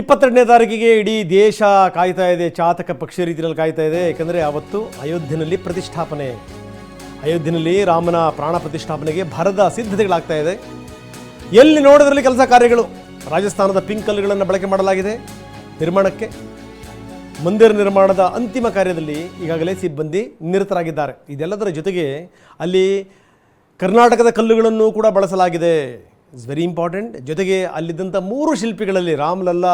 ಇಪ್ಪತ್ತೆರಡನೇ ತಾರೀಕಿಗೆ ಇಡೀ ದೇಶ ಕಾಯ್ತಾ ಇದೆ, ಚಾತಕ ಪಕ್ಷ ರೀತಿಯಲ್ಲಿ ಕಾಯ್ತಾ ಇದೆ. ಏಕೆಂದರೆ ಅವತ್ತು ಅಯೋಧ್ಯೆಯಲ್ಲಿ ಪ್ರತಿಷ್ಠಾಪನೆ. ಅಯೋಧ್ಯೆಯಲ್ಲಿ ರಾಮನ ಪ್ರಾಣ ಪ್ರತಿಷ್ಠಾಪನೆಗೆ ಭರದ ಸಿದ್ಧತೆಗಳಾಗ್ತಾ ಇದೆ. ಎಲ್ಲಿ ನೋಡಿದ್ರಲ್ಲಿ ಕೆಲಸ ಕಾರ್ಯಗಳು? ರಾಜಸ್ಥಾನದ ಪಿಂಕ್ ಕಲ್ಲುಗಳನ್ನು ಬಳಕೆ ಮಾಡಲಾಗಿದೆ. ನಿರ್ಮಾಣಕ್ಕೆ ಮಂದಿರ ನಿರ್ಮಾಣದ ಅಂತಿಮ ಕಾರ್ಯದಲ್ಲಿ ಈಗಾಗಲೇ ಸಿಬ್ಬಂದಿ ನಿರತರಾಗಿದ್ದಾರೆ. ಇದೆಲ್ಲದರ ಜೊತೆಗೆ ಅಲ್ಲಿ ಕರ್ನಾಟಕದ ಕಲ್ಲುಗಳನ್ನು ಕೂಡ ಬಳಸಲಾಗಿದೆ. ಇಟ್ಸ್ ವೆರಿ ಇಂಪಾರ್ಟೆಂಟ್ ಜೊತೆಗೆ ಅಲ್ಲಿದ್ದಂಥ ಮೂರು ಶಿಲ್ಪಿಗಳಲ್ಲಿ ರಾಮ್ಲಲ್ಲ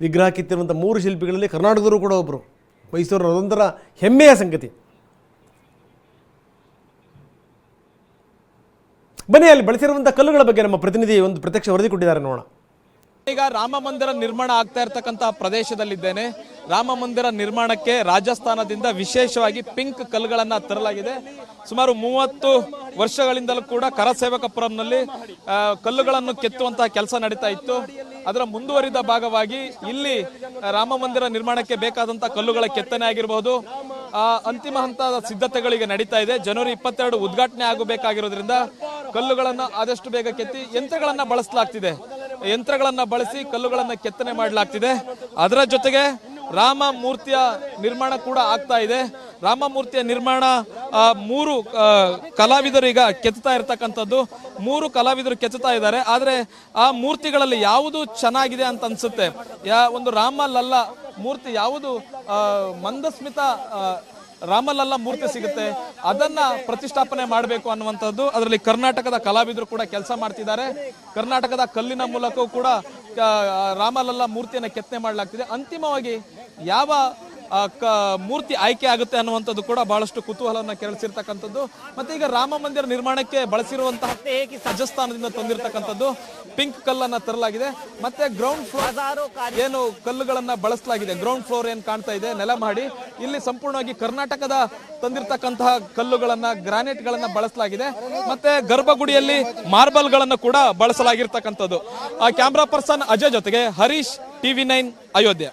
ವಿಗ್ರಹ ಕಿತ್ತಿರುವಂಥ ಮೂರು ಶಿಲ್ಪಿಗಳಲ್ಲಿ ಕರ್ನಾಟಕದವರು ಕೂಡ ಒಬ್ಬರು ಮೈಸೂರು ಅದೊಂಥರ ಹೆಮ್ಮೆಯ ಸಂಗತಿ. ಬನ್ನಿ, ಅಲ್ಲಿ ಬಳಸಿರುವಂಥ ಕಲ್ಲುಗಳ ಬಗ್ಗೆ ನಮ್ಮ ಪ್ರತಿನಿಧಿ ಒಂದು ಪ್ರತ್ಯಕ್ಷ ವರದಿ ಕೊಟ್ಟಿದ್ದಾರೆ, ನೋಡೋಣ. ಈಗ ರಾಮ ಮಂದಿರ ನಿರ್ಮಾಣ ಆಗ್ತಾ ಇರತಕ್ಕಂತಹ ಪ್ರದೇಶದಲ್ಲಿದ್ದೇನೆ. ರಾಮ ಮಂದಿರ ನಿರ್ಮಾಣಕ್ಕೆ ರಾಜಸ್ಥಾನದಿಂದ ವಿಶೇಷವಾಗಿ ಪಿಂಕ್ ಕಲ್ಲುಗಳನ್ನು ತರಲಾಗಿದೆ. ಸುಮಾರು ಮೂವತ್ತು ವರ್ಷಗಳಿಂದಲೂ ಕೂಡ ಕರಸೇವಕಪುರಂನಲ್ಲಿ ಕಲ್ಲುಗಳನ್ನು ಕೆತ್ತುವಂತಹ ಕೆಲಸ ನಡೀತಾ ಇತ್ತು. ಅದರ ಮುಂದುವರಿದ ಭಾಗವಾಗಿ ಇಲ್ಲಿ ರಾಮ ಮಂದಿರ ನಿರ್ಮಾಣಕ್ಕೆ ಬೇಕಾದಂತಹ ಕಲ್ಲುಗಳ ಕೆತ್ತನೆ ಆಗಿರಬಹುದು ಆ, ಅಂತಿಮ ಹಂತದ ಸಿದ್ಧತೆಗಳಿಗೆ ನಡೀತಾ ಇದೆ. ಜನವರಿ ಇಪ್ಪತ್ತೆರಡು ಉದ್ಘಾಟನೆ ಆಗಬೇಕಾಗಿರೋದ್ರಿಂದ ಕಲ್ಲುಗಳನ್ನು ಆದಷ್ಟು ಬೇಗ ಕೆತ್ತಿ ಯಂತ್ರಗಳನ್ನು ಬಳಸಲಾಗ್ತಿದೆ. ಯಂತ್ರಗಳನ್ನ ಬಳಸಿ ಕಲ್ಲುಗಳನ್ನು ಕೆತ್ತನೆ ಮಾಡಲಾಗ್ತಿದೆ. ಅದರ ಜೊತೆಗೆ ರಾಮ ಮೂರ್ತಿಯ ನಿರ್ಮಾಣ ಕೂಡ ಆಗ್ತಾ ಇದೆ. ರಾಮ ಮೂರ್ತಿಯ ನಿರ್ಮಾಣ ಮೂರು ಕಲಾವಿದರು ಈಗ ಕೆತ್ತುತ್ತಾ ಇರತಕ್ಕಂಥದ್ದು. ಮೂರು ಕಲಾವಿದರು ಕೆತ್ತುತ್ತಾ ಇದ್ದಾರೆ. ಆದರೆ ಆ ಮೂರ್ತಿಗಳಲ್ಲಿ ಯಾವುದು ಚೆನ್ನಾಗಿದೆ ಅಂತ ಅನ್ಸುತ್ತೆ? ಯಾ, ಒಂದು ರಾಮ ಲಲ್ಲ ಮೂರ್ತಿ ಯಾವುದು ಮಂದಸ್ಮಿತ ರಾಮಲಲ್ಲ ಮೂರ್ತಿ ಸಿಗುತ್ತೆ. ಅದನ್ನ ಪ್ರತಿಷ್ಠಾಪನೆ ಮಾಡಬೇಕು ಅನ್ನುವಂಥದ್ದು ಅದರಲ್ಲಿ ಕರ್ನಾಟಕದ ಕಲಾವಿದರು ಕೂಡ ಕೆಲಸ ಮಾಡ್ತಿದ್ದಾರೆ. ಕರ್ನಾಟಕದ ಕಲ್ಲಿನ ಮೂಲಕವೂ ಕೂಡ ರಾಮಲಲ್ಲ ಮೂರ್ತಿಯನ್ನು ಕೆತ್ತನೆ ಮಾಡಲಾಗ್ತಿದೆ. ಅಂತಿಮವಾಗಿ ಯಾವ ಮೂರ್ತಿ ಆಯ್ಕೆ ಆಗುತ್ತೆ ಅನ್ನುವಂಥದ್ದು ಕೂಡ ಬಹಳಷ್ಟು ಕುತೂಹಲವನ್ನು ಕೆರಳಿಸಿರ್ತಕ್ಕಂಥದ್ದು. ಮತ್ತೆ ಈಗ ರಾಮ ಮಂದಿರ ನಿರ್ಮಾಣಕ್ಕೆ ಬಳಸಿರುವಂತಹ ರಾಜಸ್ಥಾನದಿಂದ ತಂದಿರತಕ್ಕಂಥದ್ದು ಪಿಂಕ್ ಕಲ್ಲನ್ನ ತರಲಾಗಿದೆ. ಮತ್ತೆ ಗ್ರೌಂಡ್ ಫ್ಲೋರ್ ಏನು ಕಲ್ಲುಗಳನ್ನ ಬಳಸಲಾಗಿದೆ. ಗ್ರೌಂಡ್ ಫ್ಲೋರ್ ಏನ್ ಕಾಣ್ತಾ ಇದೆ? ನೆಲ ಮಾಡಿ. ಇಲ್ಲಿ ಸಂಪೂರ್ಣವಾಗಿ ಕರ್ನಾಟಕದ ತಂದಿರತಕ್ಕಂತಹ ಕಲ್ಲುಗಳನ್ನ ಗ್ರಾನೈಟ್ ಗಳನ್ನ ಬಳಸಲಾಗಿದೆ. ಮತ್ತೆ ಗರ್ಭಗುಡಿಯಲ್ಲಿ ಮಾರ್ಬಲ್ ಗಳನ್ನ ಕೂಡ ಬಳಸಲಾಗಿರ್ತಕ್ಕಂಥದ್ದು. ಆ ಕ್ಯಾಮ್ರಾ ಪರ್ಸನ್ ಅಜಯ್ ಜೊತೆಗೆ ಹರೀಶ್ ಟಿವಿ ನೈನ್ ಅಯೋಧ್ಯೆ.